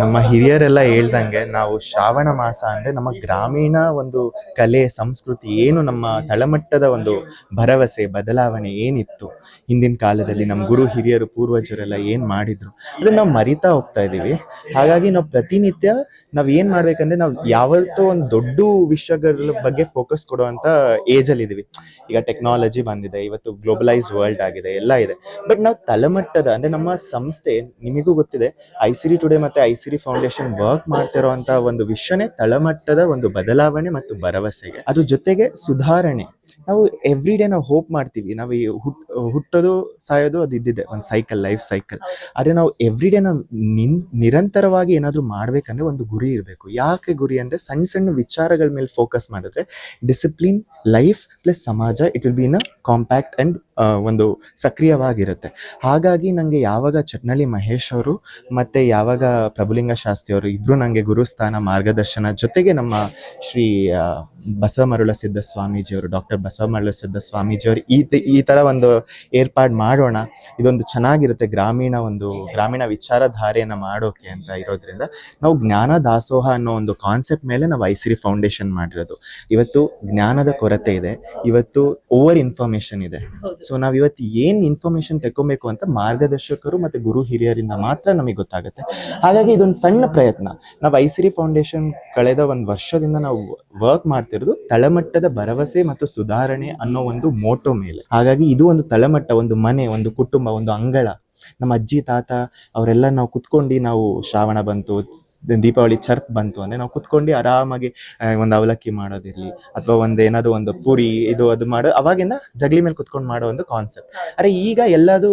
ನಮ್ಮ ಹಿರಿಯರೆಲ್ಲ ಹೇಳ್ದಂಗೆ ನಾವು ಶ್ರಾವಣ ಮಾಸ ಅಂದ್ರೆ ನಮ್ಮ ಗ್ರಾಮೀಣ ಒಂದು ಕಲೆ, ಸಂಸ್ಕೃತಿ ಏನು ನಮ್ಮ ತಳಮಟ್ಟದ ಒಂದು ಭರವಸೆ, ಬದಲಾವಣೆ ಏನಿತ್ತು? ಹಿಂದಿನ ಕಾಲದಲ್ಲಿ ನಮ್ಮ ಗುರು ಹಿರಿಯರು, ಪೂರ್ವಜರೆಲ್ಲ ಏನು ಮಾಡಿದ್ರು? ಅದನ್ನ ನಾವು ಮರಿತಾ ಹೋಗ್ತಾ ಇದ್ದೀವಿ. ಹಾಗಾಗಿ ನಾವು ಪ್ರತಿನಿತ್ಯ ನಾವು ಏನು ಮಾಡಬೇಕಂದ್ರೆ ನಾವು ಯಾವತ್ತೋ ಒಂದು ದೊಡ್ಡ ವಿಷಯಗಳ ಬಗ್ಗೆ ಫೋಕಸ್ ಕೊಡುವಂಥ ಏಜ್ ಅಲ್ಲಿ ಇದೀವಿ. ಈಗ ಟೆಕ್ನಾಲಜಿ ಬಂದಿದೆ, ಇವತ್ತು ಗ್ಲೋಬಲೈಸ್ ವರ್ಲ್ಡ್ ಆಗಿದೆ, ಎಲ್ಲ ಇದೆ. ಬಟ್ ನಾವು ತಳಮಟ್ಟದ ಅಂದ್ರೆ ನಮ್ಮ ಸಂಸ್ಥೆ, ನಿಮಗೂ ಗೊತ್ತಿದೆ ಐಸಿರಿ ಟುಡೇ ಮತ್ತೆ ಐಸಿರಿ ಫೌಂಡೇಶನ್ ವರ್ಕ್ ಮಾಡ್ತಿರೋಂತ ಒಂದು ವಿಷಯನೇ ತಳಮಟ್ಟದ ಒಂದು ಬದಲಾವಣೆ ಮತ್ತು ಭರವಸೆಗೆ. ಅದು ಜೊತೆಗೆ ಸುಧಾರಣೆ. ನಾವು ಎವ್ರಿ ಡೇ ನಾವು ಹೋಪ್ ಮಾಡ್ತೀವಿ. ನಾವು ಈ ಹುಟ್, ಹುಟ್ಟೋದು, ಸಾಯೋದು ಅದು ಇದ್ದಿದೆ. ಒಂದು ಸೈಕಲ್ ಲೈಫ್ ಸೈಕಲ್ ಆದರೆ ನಾವು ಎವ್ರಿ ಡೇ ನಾವು ನಿನ್, ನಿರಂತರವಾಗಿ ಏನಾದರೂ ಮಾಡ್ಬೇಕಂದ್ರೆ ಒಂದು ಗುರಿ ಇರಬೇಕು. ಯಾಕೆ ಗುರಿ ಅಂದರೆ ಸಣ್ಣ ಸಣ್ಣ ವಿಚಾರಗಳ ಮೇಲೆ ಫೋಕಸ್ ಮಾಡಿದ್ರೆ ಡಿಸಿಪ್ಲಿನ್ ಲೈಫ್ ಪ್ಲಸ್ ಸಮಾಜ it will be in a compact and ಒಂದು ಸಕ್ರಿಯವಾಗಿರುತ್ತೆ. ಹಾಗಾಗಿ ನನಗೆ ಯಾವಾಗ ಚಟ್ನಳ್ಳಿ ಮಹೇಶ್ ಅವರು ಮತ್ತು ಯಾವಾಗ ಪ್ರಭುಲಿಂಗ ಶಾಸ್ತ್ರಿ ಅವರು ಇಬ್ಬರು ನನಗೆ ಗುರುಸ್ಥಾನ ಮಾರ್ಗದರ್ಶನ ಜೊತೆಗೆ ನಮ್ಮ ಶ್ರೀ ಬಸವಮರುಳ ಸಿದ್ಧ ಸ್ವಾಮೀಜಿಯವರು ಡಾಕ್ಟರ್ ಬಸವಮರುಳ ಸಿದ್ಧ ಸ್ವಾಮೀಜಿಯವರು ಈ ಈ ಥರ ಒಂದು ಏರ್ಪಾಡು ಮಾಡೋಣ. ಇದೊಂದು ಚೆನ್ನಾಗಿರುತ್ತೆ ಗ್ರಾಮೀಣ ಒಂದು ಗ್ರಾಮೀಣ ವಿಚಾರಧಾರೆಯನ್ನು ಮಾಡೋಕೆ ಅಂತ ಇರೋದ್ರಿಂದ ನಾವು ಜ್ಞಾನ ದಾಸೋಹ ಅನ್ನೋ ಒಂದು ಕಾನ್ಸೆಪ್ಟ್ ಮೇಲೆ ನಾವು ಐಸಿರಿ ಫೌಂಡೇಶನ್ ಮಾಡಿರೋದು. ಇವತ್ತು ಜ್ಞಾನದ ಕೊರತೆ ಇದೆ. ಇವತ್ತು ಓವರ್ ಇನ್ಫಾರ್ಮೇಶನ್ ಇದೆ. ಸೊ ನಾವು ಇವತ್ತು ಏನು ಇನ್ಫಾರ್ಮೇಶನ್ ತಗೊಬೇಕು ಅಂತ ಮಾರ್ಗದರ್ಶಕರು ಮತ್ತು ಗುರು ಹಿರಿಯರಿಂದ ಮಾತ್ರ ನಮಗೆ ಗೊತ್ತಾಗುತ್ತೆ. ಹಾಗಾಗಿ ಇದೊಂದು ಸಣ್ಣ ಪ್ರಯತ್ನ. ನಾವು ಐಸಿರಿ ಫೌಂಡೇಶನ್ ಕಳೆದ ಒಂದು ವರ್ಷದಿಂದ ನಾವು ವರ್ಕ್ ಮಾಡ್ತಿರೋದು ತಳಮಟ್ಟದ ಭರವಸೆ ಮತ್ತು ಸುಧಾರಣೆ ಅನ್ನೋ ಒಂದು ಮೋಟೋ ಮೇಲೆ. ಹಾಗಾಗಿ ಇದು ಒಂದು ತಳಮಟ್ಟ, ಒಂದು ಮನೆ, ಒಂದು ಕುಟುಂಬ, ಒಂದು ಅಂಗಳ. ನಮ್ಮ ಅಜ್ಜಿ, ತಾತ, ಅವರೆಲ್ಲ ನಾವು ಕುತ್ಕೊಂಡು ನಾವು ಶ್ರಾವಣ ಬಂತು ದೀಪಾವಳಿ ಚರ್ಪ್ ಬಂತು ಅಂದರೆ ನಾವು ಕುತ್ಕೊಂಡು ಆರಾಮಾಗಿ ಒಂದು ಅವಲಕ್ಕಿ ಮಾಡೋದಿರ್ಲಿ. ಅಥವಾ ಒಂದು ಏನಾದರೂ ಒಂದು ಪೂರಿ, ಇದು ಅದು ಮಾಡೋ, ಅವಾಗಿಂದ ಜಗಲಿ ಮೇಲೆ ಕುತ್ಕೊಂಡು ಮಾಡೋ ಒಂದು ಕಾನ್ಸೆಪ್ಟ್ ಅರೆ, ಈಗ ಎಲ್ಲದೂ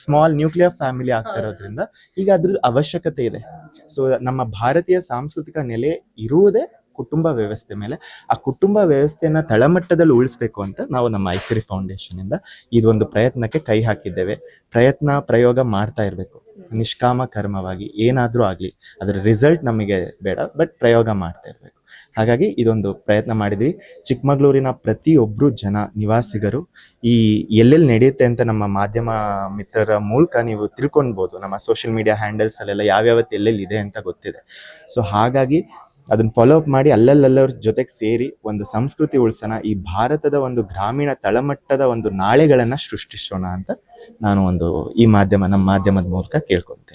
ಸ್ಮಾಲ್ ನ್ಯೂಕ್ಲಿಯರ್ ಫ್ಯಾಮಿಲಿ ಆಗ್ತಿರೋದ್ರಿಂದ ಈಗ ಅದ್ರದ್ದು ಅವಶ್ಯಕತೆ ಇದೆ. ಸೊ ನಮ್ಮ ಭಾರತೀಯ ಸಾಂಸ್ಕೃತಿಕ ನೆಲೆ ಇರುವುದೇ ಕುಟುಂಬ ವ್ಯವಸ್ಥೆ ಮೇಲೆ, ಆ ಕುಟುಂಬ ವ್ಯವಸ್ಥೆಯನ್ನು ತಳಮಟ್ಟದಲ್ಲಿ ಉಳಿಸ್ಬೇಕು ಅಂತ ನಾವು ನಮ್ಮ ಐಸಿರಿ ಫೌಂಡೇಶನ್ ಇಂದ ಇದೊಂದು ಪ್ರಯತ್ನಕ್ಕೆ ಕೈ ಹಾಕಿದ್ದೇವೆ. ಪ್ರಯತ್ನ, ಪ್ರಯೋಗ ಮಾಡ್ತಾ ಇರಬೇಕು. ನಿಷ್ಕಾಮ ಕರ್ಮವಾಗಿ ಏನಾದರೂ ಆಗಲಿ, ಅದರ ರಿಸಲ್ಟ್ ನಮಗೆ ಬೇಡ ಬಟ್ ಪ್ರಯೋಗ ಮಾಡ್ತಾ ಇರಬೇಕು. ಹಾಗಾಗಿ ಇದೊಂದು ಪ್ರಯತ್ನ ಮಾಡಿದ್ವಿ. ಚಿಕ್ಕಮಗಳೂರಿನ ಪ್ರತಿಯೊಬ್ಬರು ಜನ ನಿವಾಸಿಗರು, ಈ ಎಲ್ಲೆಲ್ಲಿ ನಡೆಯುತ್ತೆ ಅಂತ ನಮ್ಮ ಮಾಧ್ಯಮ ಮಿತ್ರರ ಮೂಲಕ ನೀವು ತಿಳ್ಕೊಳ್ಬೋದು. ನಮ್ಮ ಸೋಷಿಯಲ್ ಮೀಡಿಯಾ ಹ್ಯಾಂಡಲ್ಸ್ ಅಲ್ಲೆಲ್ಲ ಯಾವ್ಯಾವತ್ತು ಎಲ್ಲೆಲ್ಲಿ ಇದೆ ಅಂತ ಗೊತ್ತಿದೆ. ಸೊ ಹಾಗಾಗಿ ಅದನ್ನ ಫಾಲೋ ಅಪ್ ಮಾಡಿ ಅಲ್ಲಲ್ಲಲ್ಲವ್ರ ಜೊತೆಗೆ ಸೇರಿ ಒಂದು ಸಂಸ್ಕೃತಿ ಉಳಿಸೋಣ, ಈ ಭಾರತದ ಒಂದು ಗ್ರಾಮೀಣ ತಳಮಟ್ಟದ ಒಂದು ನಾಳೆಗಳನ್ನ ಸೃಷ್ಟಿಸೋಣ ಅಂತ ನಾನು ಒಂದು ಈ ಮಾಧ್ಯಮ, ನಮ್ಮ ಮಾಧ್ಯಮದ ಮೂಲಕ ಕೇಳ್ಕೊತೀನಿ